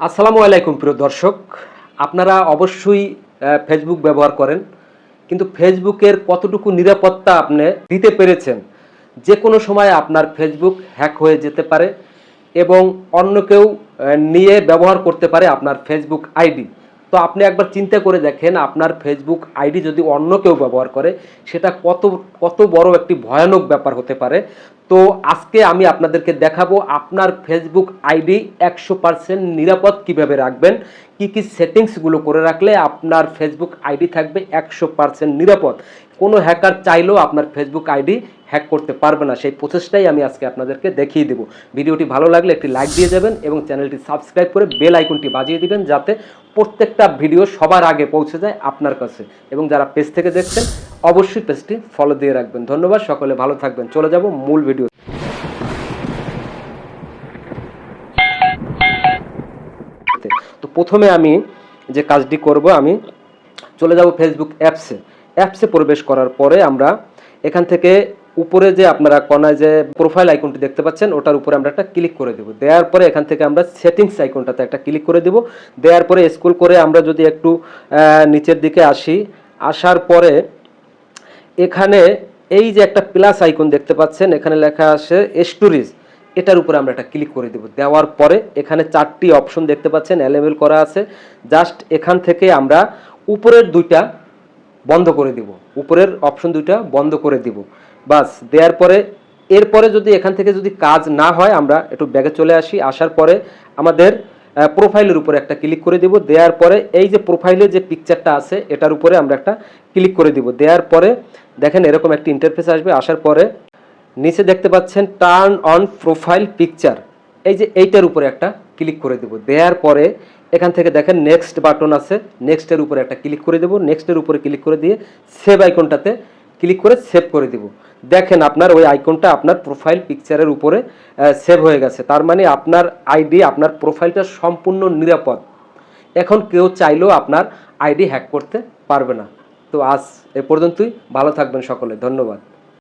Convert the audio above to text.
আসসালামু আলাইকুম প্রিয় দর্শক। আপনারা অবশ্যই ফেসবুক ব্যবহার করেন। কিন্তু ফেসবুকের কতটুকু নিরাপত্তা আপনি দিতে পেরেছেন? যে কোনো সময় আপনার ফেসবুক হ্যাক হয়ে যেতে পারে এবং অন্য কেউ নিয়ে ব্যবহার করতে পারে আপনার ফেসবুক আইডি। তো আপনি একবার চিন্তা করে দেখেন আপনার ফেসবুক আইডি যদি অন্য কেউ ব্যবহার করে, সেটা কত কত বড় একটি ভয়ানক ব্যাপার হতে পারে। তো আজকে আমি আপনাদেরকে দেখাবো আপনার ফেসবুক আইডি একশো পার্সেন্ট নিরাপদ কীভাবে রাখবেন, কি কি সেটিংসগুলো করে রাখলে আপনার ফেসবুক আইডি থাকবে একশো পার্সেন্ট নিরাপদ। কোনো হ্যাকার চাইলেও আপনার ফেসবুক আইডি হ্যাক করতে পারবে না। সেই প্রচেষ্টাই আমি আজকে আপনাদেরকে দেখিয়ে দেবো। ভিডিওটি ভালো লাগলে একটি লাইক দিয়ে যাবেন এবং চ্যানেলটি সাবস্ক্রাইব করে বেল আইকনটি বাজিয়ে দিবেন যাতে প্রত্যেকটা ভিডিও সবার আগে পৌঁছে যায় আপনার কাছে। এবং যারা পেজ থেকে দেখছেন, অবশ্যই পেজটি ফলো দিয়ে রাখবেন। ধন্যবাদ, সকলে ভালো থাকবেন। চলে যাব মূল ভিডিও তো প্রথমে আমি যে কাজটি করব, আমি চলে যাব ফেসবুক অ্যাপসে অ্যাপসে প্রবেশ করার পরে আমরা এখান থেকে উপরে যে আপনারা কোনায় যে প্রোফাইল আইকনটি দেখতে পাচ্ছেন, ওটার উপরে আমরা একটা ক্লিক করে দেবো। দেওয়ার পরে এখান থেকে আমরা সেটিংস আইকনটাতে একটা ক্লিক করে দেব। দেওয়ার পরে স্কুল করে আমরা যদি একটু নিচের দিকে আসি, আসার পরে এখানে এই যে একটা প্লাস আইকন দেখতে পাচ্ছেন, এখানে লেখা আছে স্টোরেজ এটার উপরে আমরা একটা ক্লিক করে দেব। দেওয়ার পরে এখানে চারটি অপশন দেখতে পাচ্ছেন অ্যালেবেল করা আছে। জাস্ট এখান থেকে আমরা উপরের দুইটা বন্ধ করে দিব। উপরের অপশন দুইটা বন্ধ করে দিব। বাস, দেওয়ার পরে, এরপরে যদি এখান থেকে যদি কাজ না হয়, আমরা একটু ব্যাগে চলে আসি, আসার পরে আমাদের প্রোফাইলের উপরে একটা ক্লিক করে দিব। দেওয়ার পরে, এই যে প্রোফাইলে যে পিকচারটা আছে, এটার উপরে আমরা একটা ক্লিক করে দিব। দেওয়ার পরে, দেখেন এরকম একটা ইন্টারফেস আসবে। আসার পরে, নিচে দেখতে পাচ্ছেন টার্ন অন প্রোফাইল পিকচার এই যে এইটার উপরে একটা ক্লিক করে দেব। দেওয়ার পরে এখান থেকে দেখেন নেক্সট বাটন আছে। নেক্সটের উপরে একটা ক্লিক করে দেব। নেক্সটের উপরে ক্লিক করে দিয়ে সেভ আইকনটাতে ক্লিক করে সেভ করে দিব। দেখেন আপনার ওই আইকনটা আপনার প্রোফাইল পিকচারের উপরে সেভ হয়ে গেছে। তার মানে আপনার আইডি আপনার প্রোফাইলটা সম্পূর্ণ নিরাপদ। এখন কেউ চাইলেও আপনার আইডি হ্যাক করতে পারবে না। তো আজ এ পর্যন্তই। ভালো থাকবেন সকলে। ধন্যবাদ।